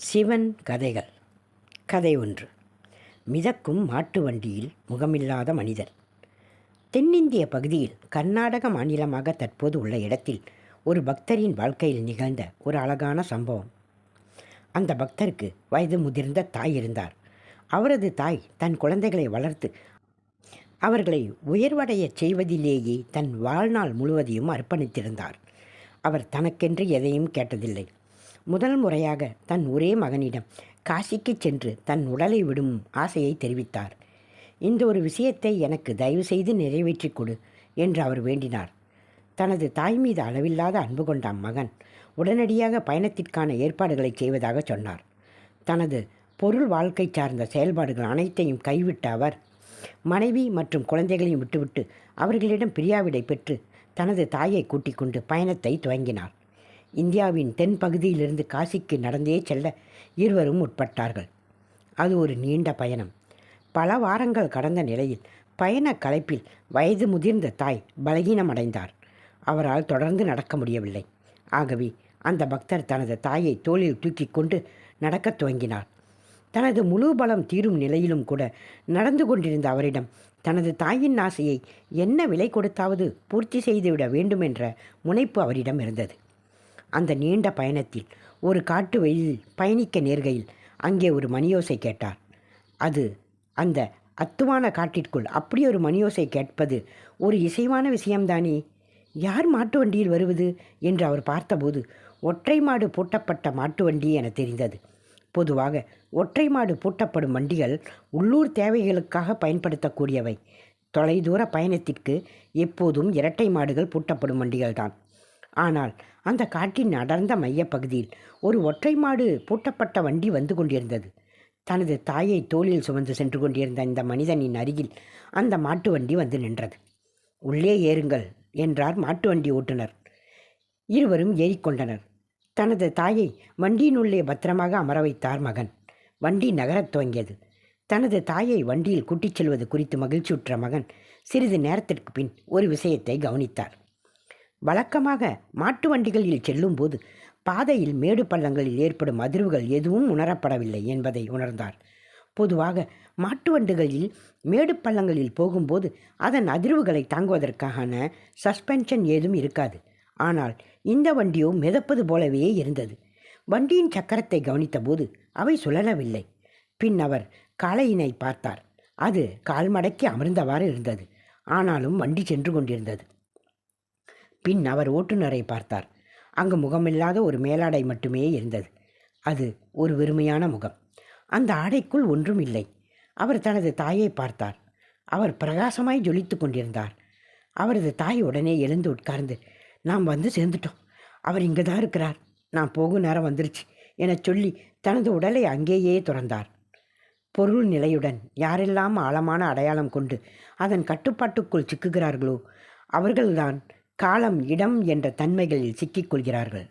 சிவன் கதைகள். கதை ஒன்று. மிதக்கும் மாட்டு வண்டியில் முகமில்லாத மனிதர். தென்னிந்திய பகுதியில் கர்நாடக மாநிலமாக தற்போது உள்ள இடத்தில் ஒரு பக்தரின் வாழ்க்கையில் நிகழ்ந்த ஒரு அழகான சம்பவம். அந்த பக்தருக்கு வயது முதிர்ந்த தாய் இருந்தார். அவரது தாய் தன் குழந்தைகளை வளர்த்து அவர்களை உயர்வடையச் செய்வதிலேயே தன் வாழ்நாள் முழுவதையும் அர்ப்பணித்திருந்தார். அவர் தனக்கென்று எதையும் கேட்டதில்லை. முதல் முறையாக தன் ஒரே மகனிடம் காசிக்கு சென்று தன் உடலை விடும் ஆசையை தெரிவித்தார். இந்த ஒரு விஷயத்தை எனக்கு தயவு செய்து நிறைவேற்றிக் கொடு என்று அவர் வேண்டினார். தனது தாய் மீது அளவில்லாத அன்பு கொண்ட மகன் உடனடியாக பயணத்திற்கான ஏற்பாடுகளை செய்வதாக சொன்னார். தனது பொருள் வாழ்க்கை சார்ந்த செயல்பாடுகள் அனைத்தையும் கைவிட்ட அவர் மனைவி மற்றும் குழந்தைகளையும் விட்டுவிட்டு அவர்களிடம் பிரியாவிடை பெற்று தனது தாயை கூட்டிக் கொண்டு பயணத்தை துவங்கினார். இந்தியாவின் தென் பகுதியிலிருந்து காசிக்கு நடந்தே செல்ல இருவரும் உட்பட்டார்கள் அது ஒரு நீண்ட பயணம். பல வாரங்கள் கடந்த நிலையில் பயண களைப்பில் வயது முதிர்ந்த தாய் பலகீனமடைந்தார். அவரால் தொடர்ந்து நடக்க முடியவில்லை. ஆகவே அந்த பக்தர் தனது தாயை தோளில் தூக்கி கொண்டு நடக்கத் துவங்கினார். தனது முழு பலம் தீரும் நிலையிலும் கூட நடந்து கொண்டிருந்த அவரிடம் தனது தாயின் ஆசையை என்ன விலை கொடுத்தாவது பூர்த்தி செய்துவிட வேண்டும் என்ற முனைப்பு அவரிடம் இருந்தது. அந்த நீண்ட பயணத்தில் ஒரு காட்டு வழியில் பயணிக்க நேர்கையில் அங்கே ஒரு மணியோசை கேட்டார் அது அந்த அத்துவான காட்டிற்குள் அப்படி ஒரு மணியோசை கேட்பது ஒரு இசைவான விஷயம்தானே? யார் மாட்டு வண்டியில் வருவது? என்று அவர் பார்த்தபோது ஒற்றை மாடு பூட்டப்பட்ட மாட்டு வண்டி என தெரிந்தது. பொதுவாக ஒற்றை மாடு பூட்டப்படும் வண்டிகள் உள்ளூர் தேவைகளுக்காக பயன்படுத்தக்கூடியவை. தொலைதூர பயணத்திற்கு எப்போதும் இரட்டை மாடுகள் பூட்டப்படும் வண்டிகள்தான். ஆனால் அந்த காட்டின் அடர்ந்த மையப்பகுதியில் ஒரு ஒற்றை மாடு பூட்டப்பட்ட வண்டி வந்து கொண்டிருந்தது. தனது தாயை தோளில் சுமந்து சென்று கொண்டிருந்த இந்த மனிதனின் அருகில் அந்த மாட்டு வண்டி வந்து நின்றது. உள்ளே ஏறுங்கள் என்றார் மாட்டு வண்டி ஓட்டுநர். இருவரும் ஏறிக்கொண்டனர். தனது தாயை வண்டியினுள்ளே பத்திரமாக அமர வைத்தார் மகன். வண்டி நகரத் துவங்கியது. தனது தாயை வண்டியில் கூட்டிச் செல்வது குறித்து மகிழ்ச்சியுற்ற மகன் சிறிது நேரத்திற்கு பின் ஒரு விஷயத்தை கவனித்தார். வழக்கமாக மாட்டு வண்டிகளில் செல்லும்போது பாதையில் மேடு பள்ளங்களில் ஏற்படும் அதிர்வுகள் எதுவும் உணரப்படவில்லை என்பதை உணர்ந்தார். பொதுவாக மாட்டு வண்டிகளில் மேடு பள்ளங்களில் போகும்போது அதன் அதிர்வுகளை தாங்குவதற்கான சஸ்பென்ஷன் ஏதும் இருக்காது. ஆனால் இந்த வண்டியோ மிதப்பது போலவே இருந்தது. வண்டியின் சக்கரத்தை கவனித்தபோது அவை சுழலவில்லை. பின் அவர் காளையினை பார்த்தார். அது கால் மடக்கி அமர்ந்தவாறு இருந்தது. ஆனாலும் வண்டி சென்று கொண்டிருந்தது. பின் அவர் ஓட்டுநரை பார்த்தார். அங்கு முகமில்லாத ஒரு மேலாடை மட்டுமே இருந்தது. அது ஒரு வெறுமையான முகம். அந்த ஆடைக்குள் ஒன்றும் இல்லை. அவர் தனது தாயை பார்த்தார். அவர் பிரகாசமாய் ஜொலித்து கொண்டிருந்தார். அவரது தாய் உடனே எழுந்து உட்கார்ந்து நாம் வந்து சேர்ந்துட்டோம். அவர் இங்கே தான் இருக்கிறார். நான் போகும் நேரம் வந்துருச்சு என சொல்லி தனது உடலை அங்கேயே துறந்தார். பொருள் நிலையுடன் யாரெல்லாம் ஆழமான அடையாளம் கொண்டு அதன் கட்டுப்பாட்டுக்குள் சிக்குகிறார்களோ அவர்கள்தான் காலம் இடம் என்ற தன்மைகளில் சிக்கிக்கொள்கிறார்கள்